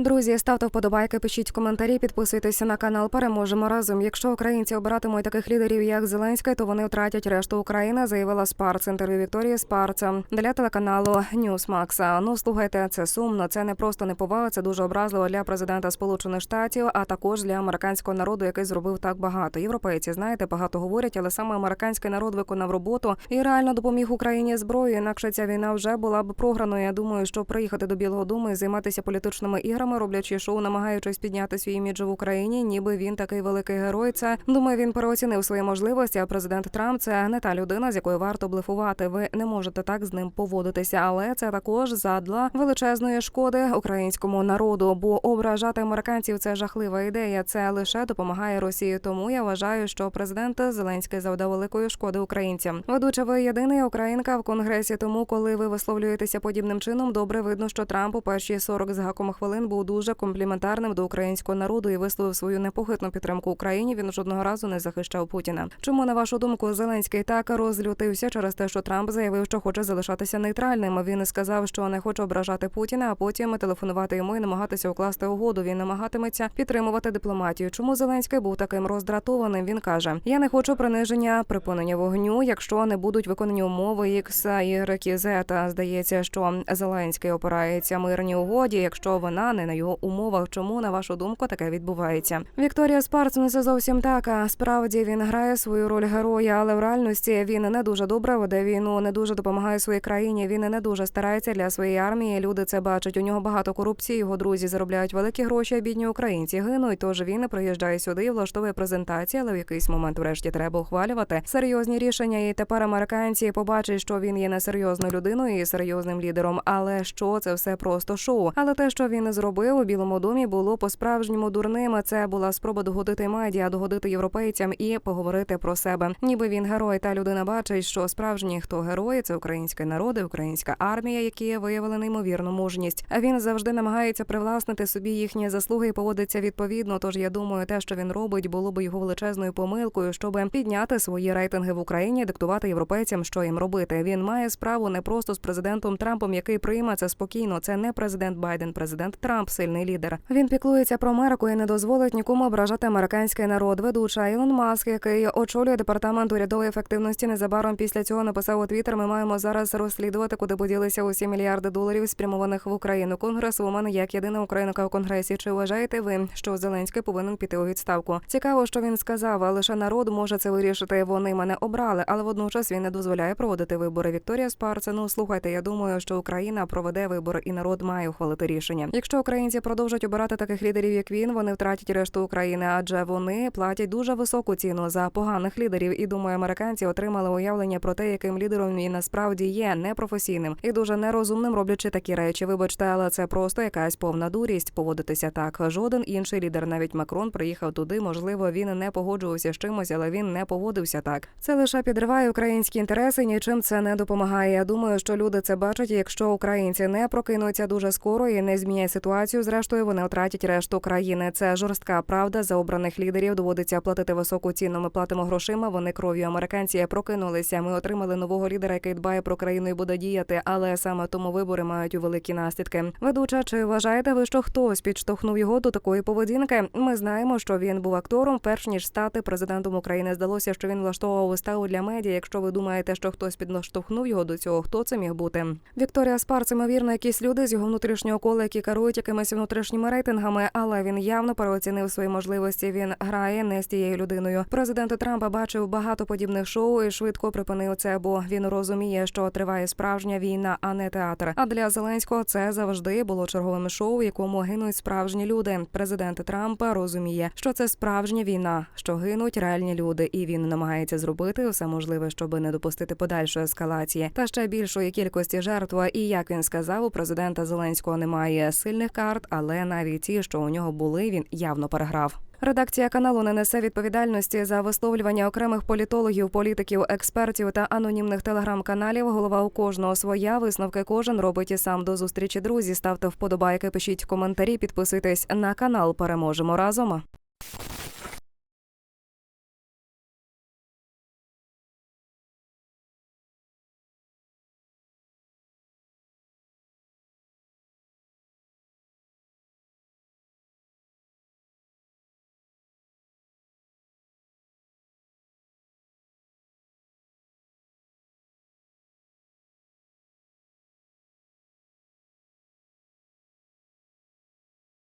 Друзі, ставте вподобайки, пишіть коментарі, підписуйтеся на канал. Переможемо разом. Якщо українці обиратимуть таких лідерів, як Зеленський, то вони втратять решту України, заявила Спарц. Інтерв'ю Вікторії Спарца для телеканалу Ньюсмакса. Ну слухайте, це сумно. Це не просто неповага, це дуже образливо для президента Сполучених Штатів, а також для американського народу, який зробив так багато. Європейці знаєте, багато говорять, але саме американський народ виконав роботу і реально допоміг Україні зброєю. Інакше ця війна вже була б програною. Я думаю, що приїхати до Білого Дому і займатися політичними іграми, роблячи шоу, намагаючись підняти свій імідж в Україні, ніби він такий великий герой. Це думаю, він переоцінив свої можливості. А президент Трамп це не та людина, з якою варто блефувати. Ви не можете так з ним поводитися, але це також задла величезної шкоди українському народу. Бо ображати американців це жахлива ідея. Це лише допомагає Росії. Тому я вважаю, що президент Зеленський завдав великої шкоди українцям. Ведуча ви єдина українка в конгресі. Тому, коли ви висловлюєтеся подібним чином, добре видно, що Трамп у перші 40 з гаком хвилин був дуже компліментарним до українського народу і висловив свою непохитну підтримку Україні. Він жодного разу не захищав Путіна. Чому на вашу думку Зеленський так розлютився через те, що Трамп заявив, що хоче залишатися нейтральним. Він сказав, що не хоче ображати Путіна, а потім телефонувати йому і намагатися укласти угоду. Він намагатиметься підтримувати дипломатію. Чому Зеленський був таким роздратованим? Він каже: Я не хочу приниження, припинення вогню, якщо не будуть виконані умови X, Y, Z. Здається, що Зеленський опирається мирній угоді, якщо вона не на його умовах. Чому на вашу думку таке відбувається? Вікторія Спарц не це зовсім так. а Справді він грає свою роль героя, але в реальності він не дуже добре веде війну, не дуже допомагає своїй країні. Він не дуже старається для своєї армії. Люди це бачать. У нього багато корупції. Його друзі заробляють великі гроші. а Бідні українці гинуть. Тож він приїжджає сюди, і влаштовує презентації, але в якийсь момент, врешті, треба ухвалювати серйозні рішення. І тепер американці побачать, що він є несерйозною людиною і серйозним лідером. Але що це все просто шоу. Але те, що він зробив у Білому домі, було по справжньому дурним. Це була спроба догодити медіа, догодити європейцям і поговорити про себе. Ніби він герой. Та людина бачить, що справжні хто герої це український народ, і українська армія, які виявили неймовірну мужність. А він завжди намагається привласнити собі їхні заслуги і поводиться відповідно. Тож я думаю, те, що він робить, було б його величезною помилкою, щоб підняти свої рейтинги в Україні, диктувати європейцям, що їм робити. Він має справу не просто з президентом Трампом, який прийме це спокійно. Це не президент Байден, президент Трамп, сильний лідер. Він піклується про Америку і не дозволить нікому ображати американський народ. Ведуча Ілон Маск, який очолює департамент урядової ефективності, незабаром після цього написав у Твіттер, Ми маємо зараз розслідувати, куди поділися усі мільярди доларів, спрямованих в Україну. Конгрес у мене як єдина українка у конгресі. Чи вважаєте ви, що Зеленський повинен піти у відставку? Цікаво, що він сказав, лише народ може це вирішити. Вони мене обрали, але водночас він не дозволяє проводити вибори. Вікторія Спарце. Ну слухайте, я думаю, що Україна проведе вибори, і народ має ухвалити рішення. Якщо українці продовжать обирати таких лідерів, як він, вони втратять решту України, адже вони платять дуже високу ціну за поганих лідерів. І думаю, американці отримали уявлення про те, яким лідером він насправді є непрофесійним і дуже нерозумним, роблячи такі речі. Вибачте, але це просто якась повна дурість поводитися так. Жоден інший лідер, навіть Макрон, приїхав туди. Можливо, він не погоджувався з чимось, але він не поводився так. Це лише підриває українські інтереси. Нічим це не допомагає. Я думаю, що люди це бачать. Якщо українці не прокинуться дуже скоро і не змінять ситуацію, зрештою вони втратять решту країни. Це жорстка правда. За обраних лідерів доводиться платити високу ціну. Ми платимо грошима. Вони кров'ю. Американці прокинулися. Ми отримали нового лідера, який дбає про країну і буде діяти. Але саме тому вибори мають великі наслідки. Ведуча, чи вважаєте ви, що хтось підштовхнув його до такої поведінки? Ми знаємо, що він був актором, перш ніж стати президентом України. Здалося, що він влаштовував виставу для медіа. Якщо ви думаєте, що хтось підштовхнув його до цього, хто це міг бути? Вікторія Спарц, ймовірно, якісь люди з його внутрішнього кола, які керують якимись внутрішніми рейтингами, але він явно переоцінив свої можливості. Він грає не з тією людиною. Президент Трампа бачив багато подібних шоу і швидко припинив це, бо він розуміє, що триває справжня війна, а не театр. А для Зеленського це завжди було черговим шоу, в якому гинуть справжні люди. Президент Трампа розуміє, що це справжня війна, що гинуть реальні люди, і він намагається зробити все можливе, щоб не допустити подальшої ескалації та ще більшої кількості жертв. І як він сказав, у президента Зеленського немає сильних карт, але навіть ті, що у нього були, він явно переграв. Редакція каналу не несе відповідальності за висловлювання окремих політологів, політиків, експертів та анонімних телеграм-каналів. Голова у кожного своя висновки кожен робить і сам до зустрічі. Друзі, ставте вподобайки, пишіть коментарі, підписуйтесь на канал. Переможемо разом.